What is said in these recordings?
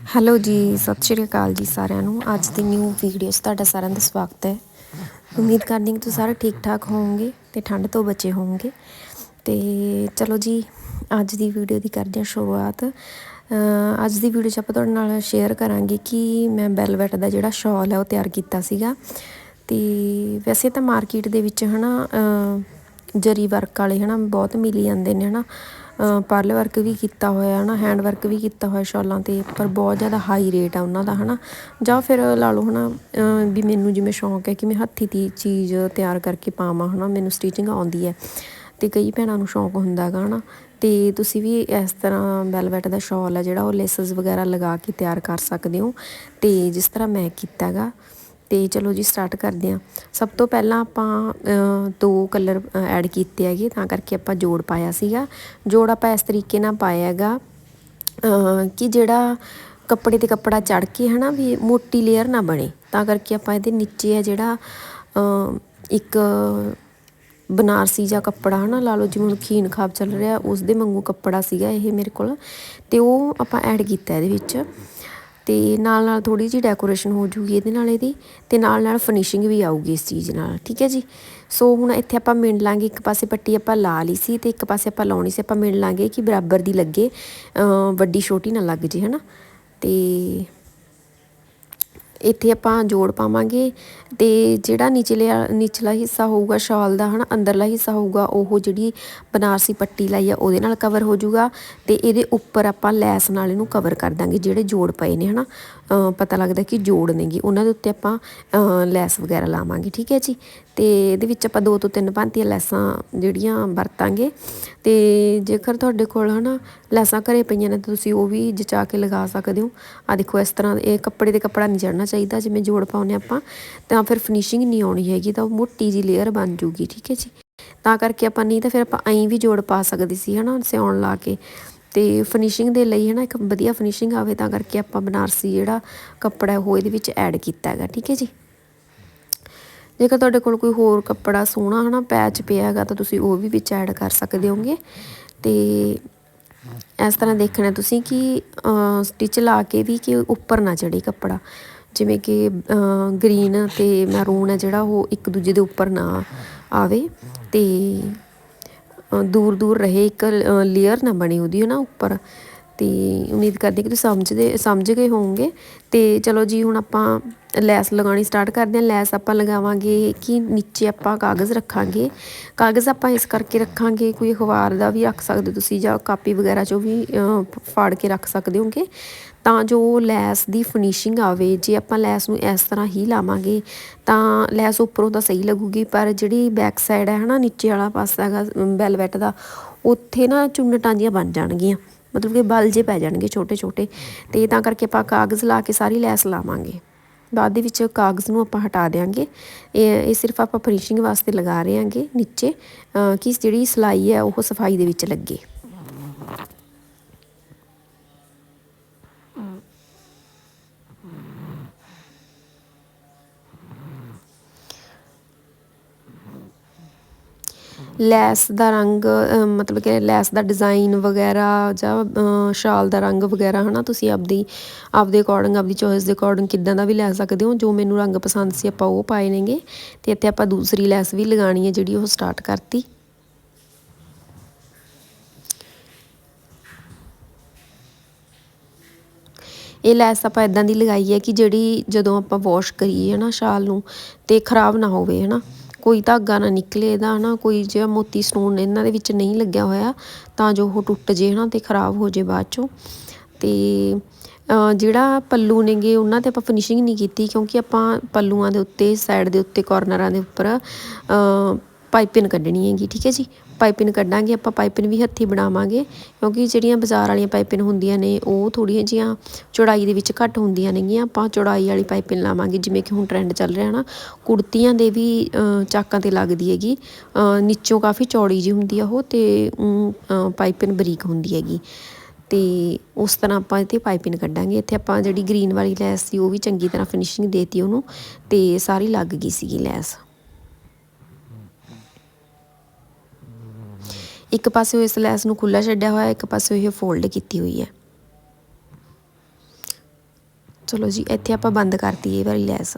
Hello ਜੀ, ਸਤਿ ਸ਼੍ਰੀ ਅਕਾਲ ਜੀ ਸਾਰਿਆਂ ਨੂੰ। ਅੱਜ ਦੀ ਨਿਊ ਵੀਡੀਓ 'ਚ ਤੁਹਾਡਾ ਸਾਰਿਆਂ ਦਾ ਸਵਾਗਤ ਹੈ। ਉਮੀਦ ਕਰਦੀ ਹਾਂ ਕਿ ਤੁਸੀਂ ਸਾਰੇ ਠੀਕ ਠਾਕ ਹੋਵੋਗੇ ਤੇ ਠੰਡ ਤੋਂ ਬਚੇ ਹੋਵੋਗੇ। ਤੇ ਚਲੋ ਜੀ, ਅੱਜ ਦੀ ਵੀਡੀਓ ਦੀ ਕਰਦੇ ਹਾਂ ਸ਼ੁਰੂਆਤ। ਅੱਜ ਦੀ ਵੀਡੀਓ 'ਚ ਆਪਾਂ ਤੁਹਾਡੇ ਨਾਲ ਸ਼ੇਅਰ ਕਰਾਂਗੇ ਕਿ ਮੈਂ ਬੈਲਵੈਟ ਦਾ ਜਿਹੜਾ ਸ਼ਾਲ ਹੈ ਉਹ ਤਿਆਰ ਕੀਤਾ ਸੀਗਾ। ਤੇ ਵੈਸੇ ਤਾਂ ਮਾਰਕੀਟ ਦੇ ਵਿੱਚ ਹਨਾ, ਅਹ ਜਰੀ ਵਰਕ ਵਾਲੇ ਹਨਾ, ਬਹੁਤ ਮਿਲ ਜਾਂਦੇ ਨੇ ਹਨਾ। ਪਾਰਲਰ ਵਰਕ ਵੀ ਕੀਤਾ ਹੋਇਆ, ਹਨਾ ਹੈਂਡ ਵਰਕ ਵੀ ਕੀਤਾ ਹੋਇਆ ਸ਼ਾਲਾਂ ਤੇ, ਪਰ ਬਹੁਤ ਜ਼ਿਆਦਾ ਹਾਈ ਰੇਟ ਆ ਉਹਨਾਂ ਦਾ, ਹਨਾ। ਜਾਂ ਫਿਰ ਲਾ ਲਓ, ਹਨਾ, ਅਹ ਵੀ ਮੈਨੂੰ ਜਿਵੇਂ ਸ਼ੌਂਕ ਹੈ ਕਿ ਮੈਂ ਹੱਥੀ ਦੀ ਚੀਜ਼ ਤਿਆਰ ਕਰਕੇ ਪਾਵਾਂ, ਹਨਾ, ਮੈਨੂੰ ਸਟਿਚਿੰਗ ਆਉਂਦੀ ਹੈ। ਤੇ ਕਈ ਭੈਣਾਂ ਨੂੰ ਸ਼ੌਂਕ ਹੁੰਦਾ ਹੈਗਾ, ਹਨਾ। ਤੇ ਤੁਸੀਂ ਵੀ ਇਸ ਤਰ੍ਹਾਂ ਵੈਲਵੈਟ ਦਾ ਸ਼ਾਲ ਹੈ ਜਿਹੜਾ, ਉਹ ਲੇਸਸ ਵਗੈਰਾ ਲਗਾ ਕੇ ਤਿਆਰ ਕਰ ਸਕਦੇ ਹੋ। ਤੇ ਜਿਸ ਤਰ੍ਹਾਂ ਮੈਂ ਕੀਤਾ ਹੈਗਾ ਤੇ ਚਲੋ ਜੀ ਸਟਾਰਟ ਕਰਦੇ ਹਾਂ। ਸਭ ਤੋਂ ਪਹਿਲਾਂ ਆਪਾਂ ਦੋ ਕਲਰ ਐਡ ਕੀਤੇ ਹੈਗੇ, ਤਾਂ ਕਰਕੇ ਆਪਾਂ ਜੋੜ ਪਾਇਆ ਸੀਗਾ। ਜੋੜ ਆਪਾਂ ਇਸ ਤਰੀਕੇ ਨਾਲ ਪਾਇਆ ਹੈਗਾ ਕਿ ਜਿਹੜਾ ਕੱਪੜੇ ਤੇ ਕੱਪੜਾ ਚੜ ਕੇ ਹਨਾ ਵੀ ਮੋਟੀ ਲੇਅਰ ਨਾ ਬਣੇ। ਤਾਂ ਕਰਕੇ ਆਪਾਂ ਇਹਦੇ ਨੀਚੇ ਆ ਜਿਹੜਾ ਇੱਕ ਬਨਾਰਸੀ ਜਾਂ ਕੱਪੜਾ ਹਨਾ, ਲਾ ਲਓ ਜਿਵੇਂ ਹੁਣ ਖੀਨ ਖਾਬ ਚੱਲ ਰਿਹਾ, ਉਸ ਦੇ ਵਾਂਗੂ ਕੱਪੜਾ ਸੀਗਾ ਇਹ ਮੇਰੇ ਕੋਲ। ਤੇ ਉਹ ਆਪਾਂ ਐਡ ਕੀਤਾ ਇਹਦੇ ਵਿੱਚ। ਤੇ ਨਾਲ ਨਾਲ ਥੋੜੀ ਜਿਹੀ ਡੈਕੋਰੇਸ਼ਨ ਹੋ ਜੂਗੀ ਇਹਦੇ ਨਾਲ ਇਹਦੀ ਤੇ ਨਾਲ ਨਾਲ ਫਿਨਿਸ਼ਿੰਗ ਵੀ ਆਊਗੀ ਇਸ ਚੀਜ਼ ਨਾਲ, ਠੀਕ ਹੈ ਜੀ? ਸੋ ਹੁਣ ਇੱਥੇ ਆਪਾਂ ਮਿਣ ਲਾਂਗੇ, ਇੱਕ ਪਾਸੇ ਪੱਟੀ ਆਪਾਂ ਲਾ ਲਈ ਸੀ ਤੇ ਇੱਕ ਪਾਸੇ ਆਪਾਂ ਲਾਉਣੀ ਸੀ, ਆਪਾਂ ਮਿਣ ਲਾਂਗੇ ਕਿ ਬਰਾਬਰ ਦੀ ਲੱਗੇ ਵੱਡੀ ਛੋਟੀ ਨਾ ਲੱਗ ਜੇ, ਹਨਾ? ਤੇ ਇੱਥੇ ਆਪਾਂ ਜੋੜ ਪਾਵਾਂਗੇ ਤੇ ਜਿਹੜਾ ਨਿਚਲੇ ਨਿਚਲਾ ਹਿੱਸਾ ਹੋਊਗਾ ਸ਼ਾਲ ਦਾ ਹਨਾ, ਅੰਦਰਲਾ ਹਿੱਸਾ ਹੋਊਗਾ, ਉਹ ਜਿਹੜੀ ਬਨਾਰਸੀ ਪੱਟੀ ਲਾਈ ਆ, ਉਹਦੇ ਨਾਲ ਕਵਰ ਹੋ ਜਾਊਗਾ ਤੇ ਇਹਦੇ ਉੱਪਰ ਆਪਾਂ ਲੈਸ ਨਾਲ ਇਹਨੂੰ ਕਵਰ ਕਰ ਦਾਂਗੇ ਜਿਹੜੇ ਜੋੜ ਪਏ ਨੇ ਹਨਾ। ਅਹ ਪਤਾ ਲੱਗਦਾ ਕਿ ਜੋੜ ਨੇਗੇ। ਉਹਨਾਂ ਦੇ ਉੱਤੇ ਆਪਾਂ ਲੈਸ ਵਗੈਰਾ ਲਾਵਾਂਗੇ, ਠੀਕ ਹੈ ਜੀ? ਤੇ ਇਹਦੇ ਵਿੱਚ ਆਪਾਂ ਦੋ ਤੋਂ ਤਿੰਨ ਭਾਂਤੀਆਂ ਲੈਸਾਂ ਜਿਹੜੀਆਂ ਵਰਤਾਂਗੇ। ਤੇ ਜੇਕਰ ਤੁਹਾਡੇ ਕੋਲ ਹਨਾ ਲੈਸਾਂ ਘਰੇ ਪਈਆਂ ਨੇ, ਤਾਂ ਤੁਸੀਂ ਉਹ ਵੀ ਜਚਾ ਕੇ ਲਗਾ ਸਕਦੇ ਹੋ। ਆ ਦੇਖੋ, ਇਸ ਤਰ੍ਹਾਂ ਇਹ ਕੱਪੜੇ ਤੇ ਕੱਪੜਾ ਨਹੀਂ ਚੜਨਾ ਚਾਹੀਦਾ, ਜਿਵੇਂ ਜੋੜ ਪਾਉਨੇ ਆਪਾਂ, ਤਾਂ ਫਿਰ ਫਿਨਿਸ਼ਿੰਗ ਨਹੀਂ ਆਉਣੀ ਹੈਗੀ, ਤਾਂ ਉਹ ਮੋਟੀ ਜੀ ਲੇਅਰ ਬਣ ਜੂਗੀ, ਠੀਕ ਹੈ ਜੀ? ਤਾਂ ਕਰਕੇ ਆਪਾਂ ਨਹੀਂ ਤਾਂ ਫਿਰ ਆਪਾਂ ਐਂ ਵੀ ਜੋੜ ਪਾ ਸਕਦੇ ਸੀ, ਹਨਾ, ਸਿਉਣ ਲਾ ਕੇ। ਤੇ ਫਿਨਿਸ਼ਿੰਗ ਦੇ ਲਈ ਹੈ ਨਾ ਇੱਕ ਵਧੀਆ ਫਿਨਿਸ਼ਿੰਗ ਆਵੇ ਤਾਂ ਕਰਕੇ ਆਪਾਂ ਬਨਾਰਸੀ ਜਿਹੜਾ ਕੱਪੜਾ ਉਹ ਇਹਦੇ ਵਿੱਚ ਐਡ ਕੀਤਾ ਹੈਗਾ, ਠੀਕ ਹੈ ਜੀ? ਜੇਕਰ ਤੁਹਾਡੇ ਕੋਲ ਕੋਈ ਹੋਰ ਕੱਪੜਾ ਸੋਹਣਾ ਹਨਾ ਪੈਚ ਪਿਆ ਹੈਗਾ ਤਾਂ ਤੁਸੀਂ ਉਹ ਵੀ ਵਿੱਚ ਐਡ ਕਰ ਸਕਦੇ ਹੋਗੇ ਤੇ ਇਸ ਤਰ੍ਹਾਂ ਦੇਖਣਾ ਤੁਸੀਂ ਕਿ ਸਟਿਚ ਲਾ ਕੇ ਵੀ ਕਿ ਉੱਪਰ ਨਾ ਚੜੇ ਕੱਪੜਾ। ਜਿਵੇਂ ਕਿ ਗ੍ਰੀਨ ਤੇ ਮੈਰੂਨ ਹੈ ਜਿਹੜਾ ਉਹ ਇੱਕ ਦੂਜੇ ਦੇ ਉੱਪਰ ਨਾ ਆਵੇ ਤੇ ਦੂਰ ਦੂਰ ਰਹੇ, ਇੱਕ ਲੇਅਰ ਨਾ ਬਣੀ ਉਹਦੀ ਹੈ ਨਾ ਉੱਪਰ। ਤੇ ਉਮੀਦ ਕਰਦੇ ਕਿ ਤੁਸੀਂ ਸਮਝਦੇ, ਸਮਝ ਗਏ ਹੋਵੋਗੇ। ਤੇ ਚਲੋ ਜੀ, ਹੁਣ ਆਪਾਂ ਲੈਸ ਲਗਾਉਣੀ ਸਟਾਰਟ ਕਰਦੇ ਹਾਂ। ਲੈਸ ਆਪਾਂ ਲਗਾਵਾਂਗੇ ਕਿ ਨੀਚੇ ਆਪਾਂ ਕਾਗਜ਼ ਰੱਖਾਂਗੇ। ਕਾਗਜ਼ ਆਪਾਂ ਇਸ ਕਰਕੇ ਰੱਖਾਂਗੇ, ਕੋਈ ਅਖਬਾਰ ਦਾ ਵੀ ਰੱਖ ਸਕਦੇ ਤੁਸੀਂ ਜਾਂ ਕਾਪੀ ਵਗੈਰਾ ਚੋਂ ਵੀ ਫਾੜ ਕੇ ਰੱਖ ਸਕਦੇ ਹੋਗੇ। ਤਾਂ ਜੋ ਲੈਸ ਦੀ ਫਿਨਿਸ਼ਿੰਗ ਆਵੇ, ਜੇ ਆਪਾਂ ਲੈਸ ਨੂੰ ਇਸ ਤਰ੍ਹਾਂ ਹੀ ਲਾਵਾਂਗੇ, ਤਾਂ ਲੈਸ ਉੱਪਰੋਂ ਤਾਂ ਸਹੀ ਲੱਗੂਗੀ, ਪਰ ਜਿਹੜੀ ਬੈਕ ਸਾਈਡ ਹੈ ਹਨਾ, ਨੀਚੇ ਵਾਲਾ ਪਾਸਾ ਹੈਗਾ ਵੈਲਵੈਟ ਦਾ, ਉੱਥੇ ਨਾ ਚੁੰਨਟਾਂ ਜੀਆਂ ਬਣ ਜਾਣਗੀਆਂ। ਮਤਲਬ ਕਿ ਬਲ ਜੇ ਪੈ ਜਾਣਗੇ ਛੋਟੇ ਛੋਟੇ, ਤੇ ਤਾਂ ਕਰਕੇ ਆਪਾਂ ਕਾਗਜ਼ ਲਾ ਕੇ ਸਾਰੀ ਲੈਸ ਲਾਵਾਂਗੇ। ਬਾਅਦ ਦੇ ਵਿੱਚ ਕਾਗਜ਼ ਨੂੰ ਆਪਾਂ ਹਟਾ ਦੇਾਂਗੇ ਇਹ ਇਹ ਸਿਰਫ ਆਪਾਂ ਫਿਨਿਸ਼ਿੰਗ ਵਾਸਤੇ ਲਗਾ ਰਹੇ ਹਾਂਗੇ ਨੀਚੇ। ਕਿ ਜਿਹੜੀ ਸਲਾਈ ਹੈ, ਉਹ ਸਫ਼ਾਈ ਦੇ ਵਿੱਚ ਲੱਗੇ। ਲੈਸ ਦਾ ਰੰਗ ਮਤਲਬ ਕਿ ਲੈਸ ਦਾ ਡਿਜ਼ਾਈਨ ਵਗੈਰਾ ਜਾਂ ਸ਼ਾਲ ਦਾ ਰੰਗ ਵਗੈਰਾ, ਹਨਾ? ਤੁਸੀਂ ਆਪਦੀ, ਆਪਦੇ ਅਕੋਰਡਿੰਗ ਆਪਦੀ ਚੋਇਸ ਦੇ ਅਕੋਰਡਿੰਗ ਕਿੱਦਾਂ ਦਾ ਵੀ ਲੈ ਸਕਦੇ ਹੋ, ਜੋ ਮੈਨੂੰ ਰੰਗ ਪਸੰਦ ਸੀ ਆਪਾਂ ਉਹ ਪਾਏ ਨੇਗੇ। ਤੇ ਇੱਥੇ ਆਪਾਂ ਦੂਸਰੀ ਲੈਸ ਵੀ ਲਗਾਣੀ ਹੈ ਜਿਹੜੀ ਉਹ ਸਟਾਰਟ ਕਰਤੀ। ਇਹ ਲੈਸ ਆਪਾਂ ਇਦਾਂ ਦੀ ਲਗਾਈ ਹੈ ਕਿ ਜਿਹੜੀ ਜਦੋਂ ਆਪਾਂ ਵਾਸ਼ ਕਰੀਏ, ਹਨਾ, ਸ਼ਾਲ ਨੂੰ, ਤੇ ਖਰਾਬ ਨਾ ਹੋਵੇ, ਹਨਾ? ਕੋਈ ਧਾਗਾ ਨਾ ਨਿਕਲੇ, ਇਹਦਾ ਹਨਾ ਕੋਈ ਜਿਹੜਾ ਮੋਤੀ ਸਟੋਨ ਇਹਨਾਂ ਦੇ ਵਿੱਚ ਨਹੀਂ ਲੱਗਿਆ ਹੋਇਆ, ਤਾਂ ਜੋ ਉਹ ਟੁੱਟ ਜੇ ਹਨਾ ਤੇ ਖਰਾਬ ਹੋ ਜੇ ਬਾਅਦ ਚੋਂ। ਤੇ ਜਿਹੜਾ ਪੱਲੂ ਨੇਗੇ, ਉਹਨਾਂ ਤੇ ਆਪਾਂ ਫਿਨਿਸ਼ਿੰਗ ਨਹੀਂ ਕੀਤੀ, ਕਿਉਂਕਿ ਆਪਾਂ ਪੱਲੂਆਂ ਦੇ ਉੱਤੇ ਸਾਈਡ ਦੇ ਉੱਤੇ ਕਾਰਨਰਾਂ ਦੇ ਉੱਪਰ ਪਾਈਪਿੰਗ ਕੱਢਣੀ ਹੈਗੀ, ਠੀਕ ਹੈ ਜੀ? ਪਾਈਪਿੰਗ ਕੱਢਾਂਗੇ, ਆਪਾਂ ਪਾਈਪਿੰਗ ਵੀ ਹੱਥੀ ਬਣਾਵਾਂਗੇ, ਕਿਉਂਕਿ ਜਿਹੜੀਆਂ ਬਾਜ਼ਾਰ ਵਾਲੀਆਂ ਪਾਈਪਿੰਗ ਹੁੰਦੀਆਂ ਨੇ, ਉਹ ਥੋੜ੍ਹੀਆਂ ਜੀਆਂ ਚੌੜਾਈ ਦੇ ਵਿੱਚ ਘੱਟ ਹੁੰਦੀਆਂ ਨੇਗੀਆਂ, ਆਪਾਂ ਚੌੜਾਈ ਵਾਲੀ ਪਾਈਪਿੰਗ ਲਾਵਾਂਗੇ, ਜਿਵੇਂ ਕਿ ਹੁਣ ਟ੍ਰੈਂਡ ਚੱਲ ਰਿਹਾ ਨਾ, ਕੁੜਤੀਆਂ ਦੇ ਵੀ ਚਾਕਾਂ ਤੇ ਲੱਗਦੀ ਹੈਗੀ ਨੀਚੋਂ ਕਾਫੀ ਚੌੜੀ ਜੀ ਹੁੰਦੀ ਆ ਉਹ ਤੇ ਪਾਈਪਿੰਗ ਬਰੀਕ ਹੁੰਦੀ ਹੈਗੀ। ਤੇ ਉਸ ਤਰ੍ਹਾਂ ਆਪਾਂ ਇੱਥੇ ਪਾਈਪਿੰਗ ਕੱਢਾਂਗੇ, ਇੱਥੇ ਆਪਾਂ ਜਿਹੜੀ ਗ੍ਰੀਨ ਵਾਲੀ ਲੈਸ ਸੀ, ਉਹ ਵੀ ਚੰਗੀ ਤਰ੍ਹਾਂ ਫਿਨਿਸ਼ਿੰਗ ਦੇਤੀ ਉਹਨੂੰ, ਤੇ ਸਾਰੀ ਲੱਗ ਗਈ ਸੀਗੀ ਲੈਸ। ਇੱਕ ਪਾਸੇ ਉਹ ਇਸ ਲੈਸ ਨੂੰ ਖੁੱਲਾ ਛੱਡਿਆ ਹੋਇਆ, ਇੱਕ ਪਾਸੇ ਇਹ ਫੋਲਡ ਕੀਤੀ ਹੋਈ ਹੈ। ਚਲੋ ਜੀ, ਇੱਥੇ ਆਪਾਂ ਬੰਦ ਕਰਤੀ ਇਹ ਵਾਲੀ ਲੈਸ।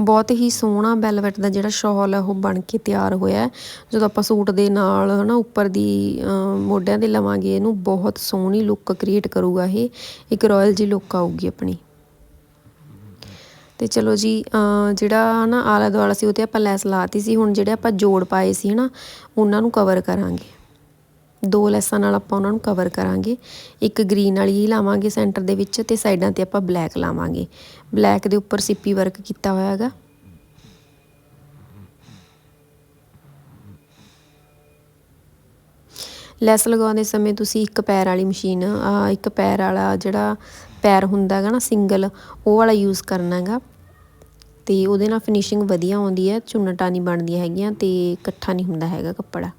ਬਹੁਤ ਹੀ ਸੋਹਣਾ ਬੈਲਵਟ ਦਾ ਜਿਹੜਾ ਸ਼ਾਲ ਹੈ ਉਹ ਬਣ ਕੇ ਤਿਆਰ ਹੋਇਆ ਜਦੋਂ ਆਪਾਂ ਸੂਟ ਦੇ ਨਾਲ, ਹਨਾ, ਉੱਪਰ ਦੀ ਮੋਢਿਆਂ 'ਤੇ ਲਵਾਂਗੇ, ਇਹਨੂੰ ਬਹੁਤ ਸੋਹਣੀ ਲੁੱਕ ਕ੍ਰੀਏਟ ਕਰੂਗਾ ਇਹ। ਇੱਕ ਰਾਇਲ ਜੀ ਲੁੱਕ ਆਊਗੀ ਆਪਣੀ। ਤੇ ਚਲੋ ਜੀ ਜਿਹੜਾ ਨਾ ਆਲਾ ਦੁਆਲਾ ਸੀ, ਉਹ ਤੇ ਆਪਾਂ ਲੈਸ ਲਾਤੀ ਸੀ, ਹੁਣ ਜਿਹੜੇ ਆਪਾਂ ਜੋੜ ਪਾਏ ਸੀ ਨਾ ਉਹਨਾਂ ਨੂੰ ਕਵਰ ਕਰਾਂਗੇ। ਦੋ ਲੈਸਾਂ ਨਾਲ ਆਪਾਂ ਉਹਨਾਂ ਨੂੰ ਕਵਰ ਕਰਾਂਗੇ। ਇੱਕ ਗ੍ਰੀਨ ਵਾਲੀ ਹੀ ਲਾਵਾਂਗੇ ਸੈਂਟਰ ਦੇ ਵਿੱਚ ਤੇ ਸਾਈਡਾਂ ਤੇ ਆਪਾਂ ਬਲੈਕ ਲਾਵਾਂਗੇ। ਬਲੈਕ ਦੇ ਉੱਪਰ ਸਿੱਪੀ ਵਰਕ ਕੀਤਾ ਹੋਇਆ ਹੈਗਾ। ਲੈਸ ਲਗਾਉਂਦੇ ਸਮੇਂ ਤੁਸੀਂ ਇੱਕ ਪੈਰ ਵਾਲੀ ਮਸ਼ੀਨ ਇੱਕ ਪੈਰ ਵਾਲਾ ਜਿਹੜਾ ਪੈਰ ਹੁੰਦਾ ਹੈਗਾ ਨਾ ਸਿੰਗਲ, ਉਹ ਵਾਲਾ ਯੂਜ਼ ਕਰਨਾ ਹੈਗਾ। ਤੇ ਉਹਦੇ ਨਾਲ ਫਿਨਿਸ਼ਿੰਗ ਵਧੀਆ ਆਉਂਦੀ ਹੈ, ਚੁੰਨਟਾਂ ਨਹੀਂ ਬਣਦੀਆਂ ਹੈਗੀਆਂ ਤੇ ਇਕੱਠਾ ਨਹੀਂ ਹੁੰਦਾ ਹੈਗਾ ਕੱਪੜਾ।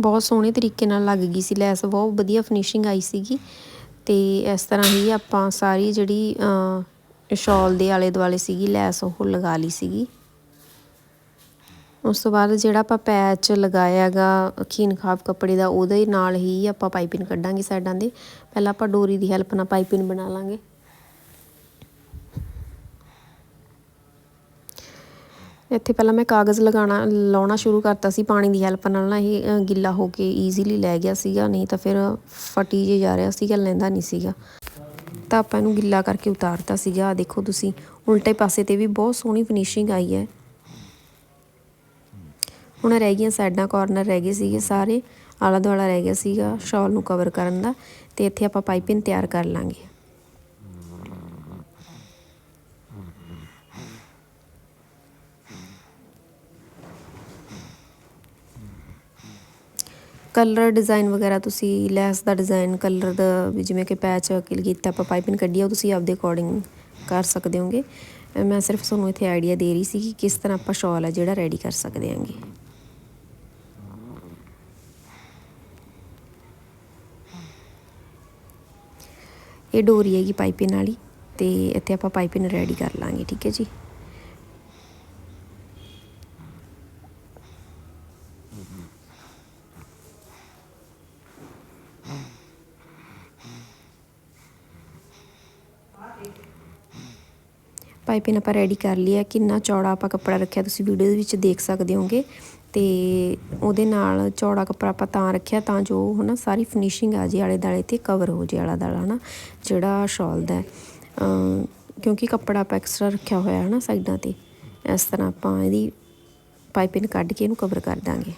ਬਹੁਤ ਸੋਹਣੇ ਤਰੀਕੇ ਨਾਲ ਲੱਗ ਗਈ ਸੀ ਲੈਸ, ਬਹੁਤ ਵਧੀਆ ਫਿਨਿਸ਼ਿੰਗ ਆਈ ਸੀਗੀ। ਤੇ ਇਸ ਤਰ੍ਹਾਂ ਹੀ ਆਪਾਂ ਸਾਰੀ ਜਿਹੜੀ ਸ਼ਾਲ ਦੇ ਆਲੇ ਦੁਆਲੇ ਸੀਗੀ, ਲੈਸ ਉਹ ਲਗਾ ਲਈ ਸੀਗੀ। ਉਸ ਤੋਂ ਬਾਅਦ ਜਿਹੜਾ ਆਪਾਂ ਪੈਚ ਲਗਾਇਆਗਾ ਖੀਨ ਖਾਬ ਕੱਪੜੇ ਦਾ, ਉਹਦੇ ਨਾਲ ਹੀ ਆਪਾਂ ਪਾਈਪਿੰਗ ਕੱਢਾਂਗੇ ਸਾਈਡਾਂ ਦੇ ਪਹਿਲਾਂ ਆਪਾਂ ਡੋਰੀ ਦੀ ਹੈਲਪ ਨਾਲ ਪਾਈਪਿੰਗ ਬਣਾ ਲਾਂਗੇ। ਇੱਥੇ ਪਹਿਲਾਂ ਮੈਂ ਕਾਗਜ਼ ਲਗਾਉਣਾ, ਲਾਉਣਾ ਸ਼ੁਰੂ ਕਰਤਾ ਸੀ, ਪਾਣੀ ਦੀ ਹੈਲਪ ਨਾਲ ਨਾ ਇਹ ਗਿੱਲਾ ਹੋ ਕੇ ਈਜ਼ੀਲੀ ਲੈ ਗਿਆ ਸੀਗਾ, ਨਹੀਂ ਤਾਂ ਫਿਰ ਫਟੀ ਜੇ ਜਾ ਰਿਹਾ ਸੀਗਾ, ਲੈਂਦਾ ਨਹੀਂ ਸੀਗਾ। ਤਾਂ ਆਪਾਂ ਇਹਨੂੰ ਗਿੱਲਾ ਕਰਕੇ ਉਤਾਰਤਾ ਸੀਗਾ। ਆਹ ਦੇਖੋ ਤੁਸੀਂ, ਉਲਟੇ ਪਾਸੇ ਤੇ ਵੀ ਬਹੁਤ ਸੋਹਣੀ ਫਿਨਿਸ਼ਿੰਗ ਆਈ ਹੈ। ਹੁਣ ਰਹਿ ਗਈਆਂ ਸਾਈਡਾਂ ਕਾਰਨਰ ਰਹਿ ਗਏ ਸੀਗੇ ਸਾਰੇ। ਆਲਾ ਦੁਆਲਾ ਰਹਿ ਗਿਆ ਸੀਗਾ ਸ਼ਾਲ ਨੂੰ ਕਵਰ ਕਰਨ ਦਾ। ਤੇ ਇੱਥੇ ਆਪਾਂ ਪਾਈਪਿੰਗ ਤਿਆਰ ਕਰ ਲਾਂਗੇ। ਕਲਰ ਡਿਜ਼ਾਈਨ ਵਗੈਰਾ ਤੁਸੀਂ ਲੈਸ ਦਾ ਡਿਜ਼ਾਈਨ, ਕਲਰ ਦਾ ਵੀ ਜਿਵੇਂ ਕਿ ਪੈਚ ਕੀਤਾ, ਆਪਾਂ ਪਾਈਪਿੰਗ ਕੱਢੀ ਆ, ਉਹ ਤੁਸੀਂ ਆਪਦੇ ਅਕੋਰਡਿੰਗ ਕਰ ਸਕਦੇ ਹੋਗੇ। ਮੈਂ ਸਿਰਫ ਤੁਹਾਨੂੰ ਇੱਥੇ ਆਈਡੀਆ ਦੇ ਰਹੀ ਸੀ ਕਿ ਕਿਸ ਤਰ੍ਹਾਂ ਆਪਾਂ ਸ਼ਾਲ ਹੈ ਜਿਹੜਾ ਰੈਡੀ ਕਰ ਸਕਦੇ ਹਾਂਗੇ ਇਹ ਡੋਰੀ ਹੈਗੀ ਪਾਈਪਿੰਗ ਵਾਲੀ ਤੇ ਇੱਥੇ ਆਪਾਂ ਪਾਈਪਿੰਗ ਰੈਡੀ ਕਰ ਲਾਂਗੇ, ਠੀਕ ਹੈ ਜੀ? ਪਾਈਪਿੰਗ ਆਪਾਂ ਰੈਡੀ ਕਰ ਲਈ ਹੈ ਕਿੰਨਾ ਚੌੜਾ ਆਪਾਂ ਕੱਪੜਾ ਰੱਖਿਆ, ਤੁਸੀਂ ਵੀਡੀਓ ਦੇ ਵਿੱਚ ਦੇਖ ਸਕਦੇ ਹੋਗੇ ਤੇ ਉਹਦੇ ਨਾਲ ਚੌੜਾ ਕੱਪੜਾ ਆਪਾਂ ਤਾਂ ਰੱਖਿਆ, ਤਾਂ ਜੋ ਹਨਾ ਸਾਰੀ ਫਿਨਿਸ਼ਿੰਗ ਆ ਜੇ ਆਲੇ ਦਾਲੇ ਤੇ ਕਵਰ ਹੋ ਜੇ ਆਲਾ ਦਾਲਾ ਹਨਾ, ਜਿਹੜਾ ਸ਼ਾਲ ਦਾ ਕਿਉਂਕਿ ਕੱਪੜਾ ਆਪਾਂ ਐਕਸਟਰਾ ਰੱਖਿਆ ਹੋਇਆ ਹੈ ਨਾ ਸਾਈਡਾਂ ਤੇ, ਇਸ ਤਰ੍ਹਾਂ ਆਪਾਂ ਇਹਦੀ ਪਾਈਪਿੰਗ ਕੱਢ ਕੇ ਇਹਨੂੰ ਕਵਰ ਕਰ ਦਾਂਗੇ।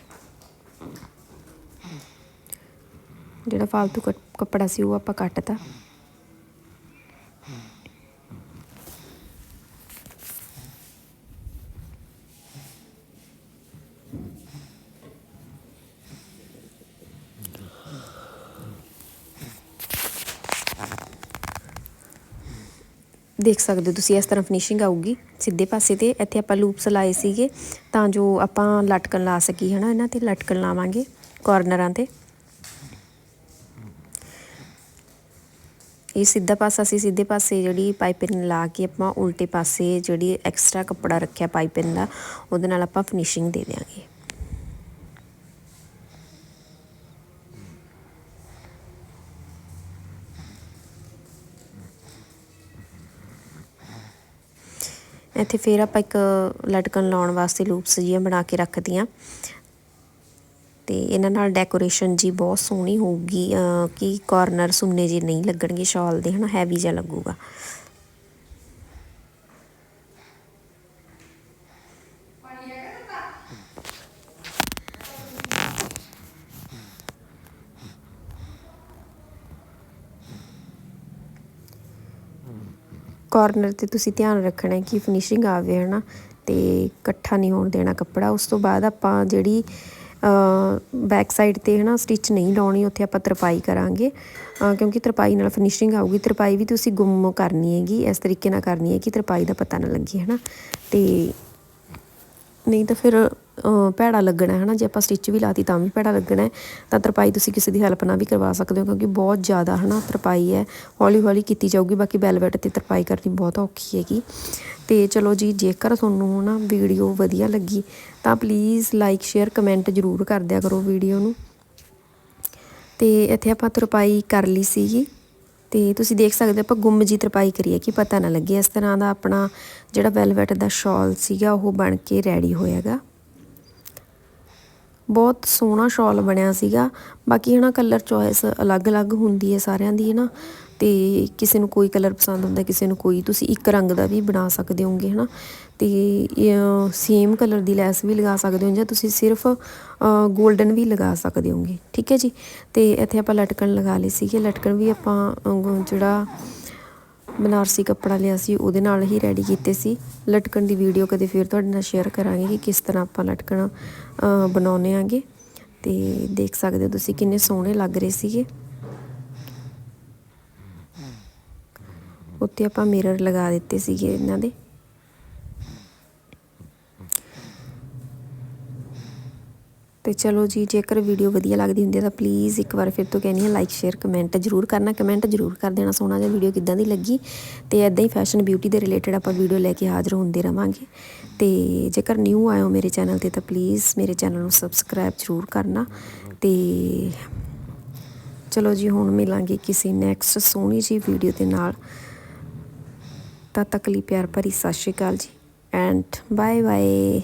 ਜਿਹੜਾ ਫालतू ਕੱਪੜਾ ਸੀ ਉਹ ਆਪਾਂ ਕੱਟਤਾ। ਦੇਖ ਸਕਦੇ ਹੋ ਤੁਸੀਂ, ਇਸ ਤਰ੍ਹਾਂ ਫਿਨਿਸ਼ਿੰਗ ਆਊਗੀ। ਸਿੱਧੇ ਪਾਸੇ ਤੇ ਇੱਥੇ ਆਪਾਂ ਲੂਪਸ ਲਾਏ ਸੀਗੇ, ਤਾਂ ਜੋ ਆਪਾਂ ਲਟਕਣ ਲਾ ਸਕੀ ਹਨਾ, ਇਹਨਾਂ ਤੇ ਲਟਕਣ ਲਾਵਾਂਗੇ ਕਾਰਨਰਾਂ ਤੇ। ਇਹ ਸਿੱਧਾ ਪਾਸਾ, ਅਸੀਂ ਸਿੱਧੇ ਪਾਸੇ ਜਿਹੜੀ ਪਾਈਪਿੰਗ ਲਾ ਕੇ ਆਪਾਂ ਉਲਟੇ ਪਾਸੇ ਜਿਹੜੀ ਐਕਸਟਰਾ ਕੱਪੜਾ ਰੱਖਿਆ ਪਾਈਪਿੰਗ ਦਾ, ਉਹਦੇ ਨਾਲ ਆਪਾਂ ਫਿਨਿਸ਼ਿੰਗ ਦੇ ਦਿਆਂਗੇ। ਇੱਥੇ ਫਿਰ ਆਪਾਂ ਇੱਕ ਲਟਕਣ ਲਾਉਣ ਵਾਸਤੇ ਲੂਪਸ ਜਿਹੀਆਂ ਬਣਾ ਕੇ ਰੱਖਦੀਆਂ। ਤੇ ਇਹਨਾਂ ਨਾਲ ਡੈਕੋਰੇਸ਼ਨ ਜੀ ਬਹੁਤ ਸੋਹਣੀ ਹੋਊਗੀ। ਕਿ ਕਾਰਨਰ ਸੁੰਨੇ ਜੀ ਨਹੀਂ ਲੱਗਣਗੇ, ਸ਼ਾਲ ਦੇ ਹਨਾ ਹੈਵੀ ਜਿਹਾ ਲੱਗੂਗਾ। ਕਾਰਨਰ ਤੇ ਤੁਸੀਂ ਧਿਆਨ ਰੱਖਣਾ ਕਿ ਫਿਨਿਸ਼ਿੰਗ ਆਵੇ, ਹਨਾ? ਤੇ ਇਕੱਠਾ ਨਹੀਂ ਹੋਣ ਦੇਣਾ ਕੱਪੜਾ। ਉਸ ਤੋਂ ਬਾਅਦ ਆਪਾਂ ਜਿਹੜੀ ਬੈਕ ਸਾਈਡ ਤੇ, ਹਨਾ ਸਟਿਚ ਨਹੀਂ ਲਾਉਣੀ, ਉੱਥੇ ਆਪਾਂ ਤਰਪਾਈ ਕਰਾਂਗੇ। ਕਿਉਂਕਿ ਤਰਪਾਈ ਨਾਲ ਫਿਨਿਸ਼ਿੰਗ ਆਊਗੀ। ਤਰਪਾਈ ਵੀ ਤੁਸੀਂ ਗੁੰਮ ਕਰਨੀ ਹੈਗੀ। ਇਸ ਤਰੀਕੇ ਨਾਲ ਕਰਨੀ ਹੈ ਕਿ ਤਰਪਾਈ ਦਾ ਪਤਾ ਨਾ ਲੱਗੇ, ਹਨਾ? ਤੇ ਨਹੀਂ ਤਾਂ ਫਿਰ ਭੈੜਾ ਲੱਗਣਾ ਹੈ ਨਾ ਜੇ ਆਪਾਂ ਸਟਿਚ ਵੀ ਲਾਤੀ ਤਾਂ ਵੀ ਭੈੜਾ ਲੱਗਣਾ ਤਾਂ ਤਰਪਾਈ ਤੁਸੀਂ ਕਿਸੇ ਦੀ ਹੈਲਪ ਨਾਲ ਵੀ ਕਰਵਾ ਸਕਦੇ ਹੋ, ਕਿਉਂਕਿ ਬਹੁਤ ਜ਼ਿਆਦਾ ਹੈ ਨਾ ਤਰਪਾਈ ਹੈ। ਹੌਲੀ ਹੌਲੀ ਕੀਤੀ ਜਾਊਗੀ, ਬਾਕੀ ਵੈਲਵਟ ਤੇ ਤਰਪਾਈ ਕਰਨੀ ਬਹੁਤ ਔਖੀ ਹੈਗੀ। ਤੇ ਚਲੋ ਜੀ, ਜੇਕਰ ਤੁਹਾਨੂੰ ਨਾ ਵੀਡੀਓ ਵਧੀਆ ਲੱਗੀ, ਤਾਂ ਪਲੀਜ਼ ਲਾਈਕ ਸ਼ੇਅਰ ਕਮੈਂਟ ਜ਼ਰੂਰ ਕਰ ਦਿਆ ਕਰੋ ਵੀਡੀਓ ਨੂੰ। ਤੇ ਇੱਥੇ ਆਪਾਂ ਤਰਪਾਈ ਕਰ ਲਈ ਸੀਗੀ। ਤੇ ਤੁਸੀਂ ਦੇਖ ਸਕਦੇ ਹੋ, ਆਪਾਂ ਗੁੰਮ ਜੀ ਤਰਪਾਈ ਕਰੀਏ ਕਿ ਪਤਾ ਨਾ ਲੱਗੇ। ਇਸ ਤਰ੍ਹਾਂ ਦਾ ਆਪਣਾ ਜਿਹੜਾ ਵੈਲਵਟ ਦਾ ਸ਼ਾਲ ਸੀਗਾ, ਉਹ ਬਣ ਕੇ ਰੈਡੀ ਹੋਇਆਗਾ। ਬਹੁਤ ਸੋਹਣਾ ਸ਼ਾਲ ਬਣਿਆ ਸੀਗਾ। ਬਾਕੀ ਹਨਾ ਕਲਰ ਚੋਇਸ ਅਲੱਗ-ਅਲੱਗ ਹੁੰਦੀ ਹੈ ਸਾਰਿਆਂ ਦੀ ਹਨਾ। ਤੇ ਕਿਸੇ ਨੂੰ ਕੋਈ ਕਲਰ ਪਸੰਦ ਹੁੰਦਾ, ਕਿਸੇ ਨੂੰ ਕੋਈ। ਤੁਸੀਂ ਇੱਕ ਰੰਗ ਦਾ ਵੀ ਬਣਾ ਸਕਦੇ ਹੋਗੇ ਹਨਾ। ਤੇ ਸੇਮ ਕਲਰ ਦੀ ਲੈਸ ਵੀ ਲਗਾ ਸਕਦੇ ਹੋ ਜਾਂ ਤੁਸੀਂ ਸਿਰਫ 골ਡਨ ਵੀ ਲਗਾ ਸਕਦੇ ਹੋਗੇ ਠੀਕ ਹੈ ਜੀ? ਤੇ ਇੱਥੇ ਆਪਾਂ ਲਟਕਣ ਲਗਾ ਲਈ ਸੀਗੇ। ਲਟਕਣ ਵੀ ਆਪਾਂ ਜਿਹੜਾ ਬਨਾਰਸੀ ਕੱਪੜਾ ਲਿਆ ਸੀ, ਉਹਦੇ ਨਾਲ ਹੀ ਰੈਡੀ ਕੀਤੇ ਸੀ। ਲਟਕਣ ਦੀ ਵੀਡੀਓ ਕਦੇ ਫਿਰ ਤੁਹਾਡੇ ਨਾਲ ਸ਼ੇਅਰ ਕਰਾਂਗੇ ਕਿ ਕਿਸ ਤਰ੍ਹਾਂ ਆਪਾਂ ਲਟਕਣ। ਬਣਾਉਨੇ ਆਂਗੇ। ਤੇ ਦੇਖ ਸਕਦੇ ਹੋ ਤੁਸੀਂ ਕਿੰਨੇ ਸੋਹਣੇ ਲੱਗ ਰਹੇ ਸੀਗੇ। ਉੱਤੇ ਆਪਾਂ ਮਿਰਰ ਲਗਾ ਦਿੱਤੇ ਸੀਗੇ ਇਹਨਾਂ ਦੇ। ਤੇ ਚਲੋ ਜੀ, ਜੇਕਰ ਵੀਡੀਓ ਵਧੀਆ ਲੱਗਦੀ ਹੁੰਦੀ ਹੈ ਤਾਂ ਪਲੀਜ਼ ਇੱਕ ਵਾਰ ਫਿਰ ਤੋਂ ਕਹਿੰਦੀ ਹਾਂ ਲਾਈਕ ਸ਼ੇਅਰ ਕਮੈਂਟ ਜ਼ਰੂਰ ਕਰਨਾ ਕਮੈਂਟ ਜ਼ਰੂਰ ਕਰ ਦੇਣਾ ਸੋਹਣਾ ਜਿਹਾ ਵੀਡੀਓ ਕਿੱਦਾਂ ਦੀ ਲੱਗੀ। ਤੇ ਐਦਾਂ ਹੀ ਫੈਸ਼ਨ ਬਿਊਟੀ ਦੇ ਰਿਲੇਟਡ ਆਪਾਂ ਵੀਡੀਓ ਲੈ ਕੇ ਹਾਜ਼ਰ ਹੁੰਦੇ ਰਵਾਂਗੇ। ਤੇ ਜੇਕਰ ਨਿਊ ਆਇਓ ਮੇਰੇ ਚੈਨਲ ਤੇ ਤਾਂ ਪਲੀਜ਼ ਮੇਰੇ ਚੈਨਲ ਨੂੰ ਸਬਸਕ੍ਰਾਈਬ ਜ਼ਰੂਰ ਕਰਨਾ। ਤੇ ਚਲੋ ਜੀ, ਹੁਣ ਮਿਲਾਂਗੇ ਕਿਸੇ ਨੈਕਸਟ ਸੋਹਣੀ ਜੀ ਵੀਡੀਓ ਦੇ ਨਾਲ। ਤਾਂ ਤੱਕ ਲਈ ਪਿਆਰ ਭਰੀ ਸਤਿ ਸ਼੍ਰੀ ਅਕਾਲ ਜੀ ਐਂਡ ਬਾਏ ਬਾਏ